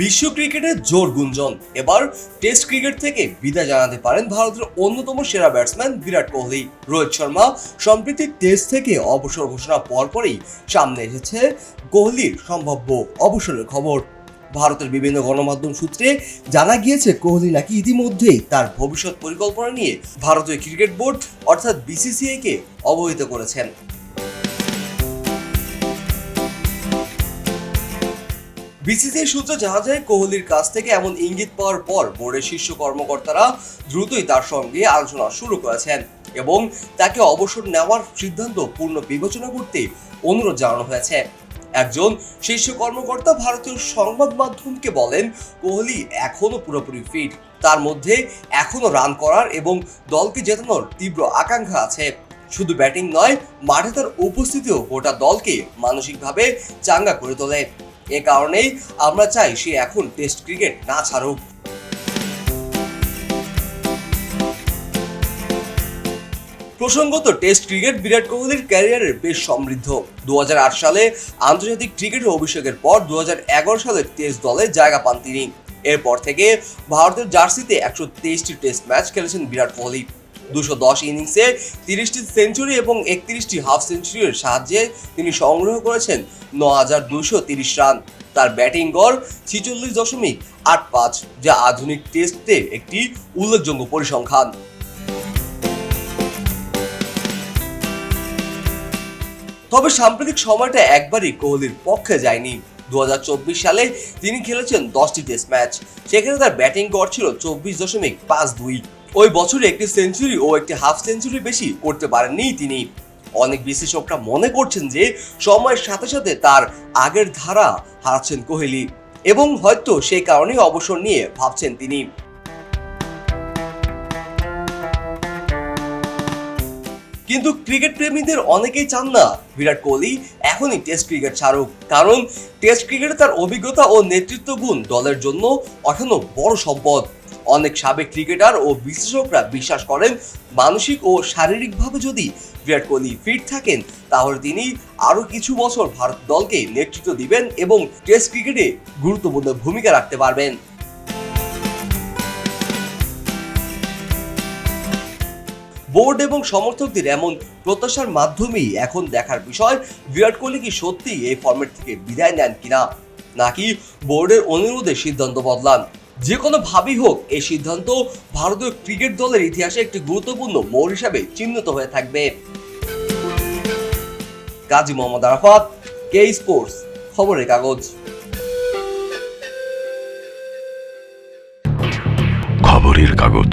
বিশ্ব ক্রিকেটে জোর গুঞ্জন। এবার টেস্ট ক্রিকেট থেকে বিদায় জানাতে পারেন ভারতের অন্যতম সেরা ব্যাটসম্যান বিরাট কোহলি। রোহিত শর্মা সম্প্রতি টেস্ট থেকে অবসর ঘোষণা পরপরই সামনে এসেছে কোহলির সম্ভাব্য অবসরের খবর। ভারতের বিভিন্ন গণমাধ্যম সূত্রে জানা গিয়েছে, কোহলি নাকি ইতিমধ্যেই তার ভবিষ্যৎ পরিকল্পনা নিয়ে ভারতীয় ক্রিকেট বোর্ড অর্থাৎ বিসিসিআই কে অবহিত করেছেন। বিসিসিআই সূত্র জানা যায়, কোহলির কাছ থেকে এমন ইঙ্গিত পাওয়ার পর বোর্ডের শীর্ষ কর্মকর্তারা দ্রুতই তার সঙ্গে আলোচনা শুরু করেছেন এবং তাকে অবসর নেওয়ার সিদ্ধান্ত পূর্ণ বিবেচনা করতে অনুরোধ জানানো হয়েছে। একজন শীর্ষ কর্মকর্তা ভারতীয় সংবাদ মাধ্যমকে বলেন, কোহলি এখনও পুরোপুরি ফিট তার মধ্যে এখনও রান করার এবং দলকে জেতানোর তীব্র আকাঙ্ক্ষা আছে। শুধু ব্যাটিং নয়, মাঠে তার উপস্থিতিও গোটা দলকে মানসিকভাবে চাঙ্গা করে তোলে। এ কারণেই আমরা চাই সে এখন টেস্ট ক্রিকেট না ছাড়ুক। প্রসঙ্গত টেস্ট ক্রিকেট বিরাট কোহলির ক্যারিয়ারের বেশ সমৃদ্ধ। দু হাজার আট সালে আন্তর্জাতিক ক্রিকেটের অভিষেকের পর দু হাজার এগারো সালে টেস্ট দলে জায়গা পান তিনি। এরপর থেকে ভারতের জার্সিতে একশো তেইশটি টেস্ট ম্যাচ খেলেছেন বিরাট কোহলি। দুশো দশ ইনিংসে তিরিশটি সেঞ্চুরি এবং একত্রিশটি হাফ সেঞ্চুরির সাহায্যে তিনি সংগ্রহ করেছেন ন হাজার দুশো তিরিশ রান। তার ব্যাটিং গড় ছিচল্লিশ দশমিক আট পাঁচ, যা আধুনিক টেস্টে একটি উল্লেখযোগ্য পরিসংখ্যান। তবে সাম্প্রতিক সময়টা একবারই কোহলির পক্ষে যায়নি। দু হাজার চব্বিশ সালে তিনি খেলেছেন দশটি টেস্ট ম্যাচ। সেখানে তার ব্যাটিং গড় ছিল চব্বিশ দশমিক পাঁচ দুই। ওই বছরে একটি সেঞ্চুরি ও একটি হাফ সেঞ্চুরি বেশি করতে পারেননি তিনি। অনেক বিশ্লেষকরা মনে করছেন যে সময়ের সাথে সাথে তার আগের ধারা হারাচ্ছেন কোহলি এবং হয়তো সেই কারণেই অবসর নিয়ে ভাবছেন তিনি। কিন্তু ক্রিকেট প্রেমীদের অনেকেই চান না। বিরাট কোহলি এখনই টেস্ট ক্রিকেট ছাড়ুক। কারণ টেস্ট ক্রিকেটে তার অভিজ্ঞতা ও নেতৃত্ব গুণ দলের জন্য এখনও বড় সম্পদ। অনেক সাবেক ক্রিকেটার ও বিশেষজ্ঞরা বিশ্বাস করেন, মানসিক ও শারীরিকভাবে যদি বিরাট কোহলি ফিট থাকেন, তাহলে তিনি আরও কিছু বছর ভারত দলকে নেতৃত্ব দিবেন এবং টেস্ট ক্রিকেটে গুরুত্বপূর্ণ ভূমিকা রাখতে পারবেন। বোর্ড এবং সমর্থকদের এমন প্রত্যাশার মাধ্যমেই এখন দেখার বিষয়, বিরাট কোহলি কি সত্যি এই ফর্মেট থেকে বিদায় নেন কিনা? নাকি বোর্ডের অনুরোধে সিদ্ধান্ত বদলান? যে কোনো ভাবেই হোক, এই সিদ্ধান্ত ভারতীয় ক্রিকেট দলের ইতিহাসে একটি গুরুত্বপূর্ণ মোড় হিসাবে চিহ্নিত হয়ে থাকবে। কাজী মোহাম্মদ আরাফাত, কে স্পোর্টস, খবরের কাগজ। খবরের কাগজ।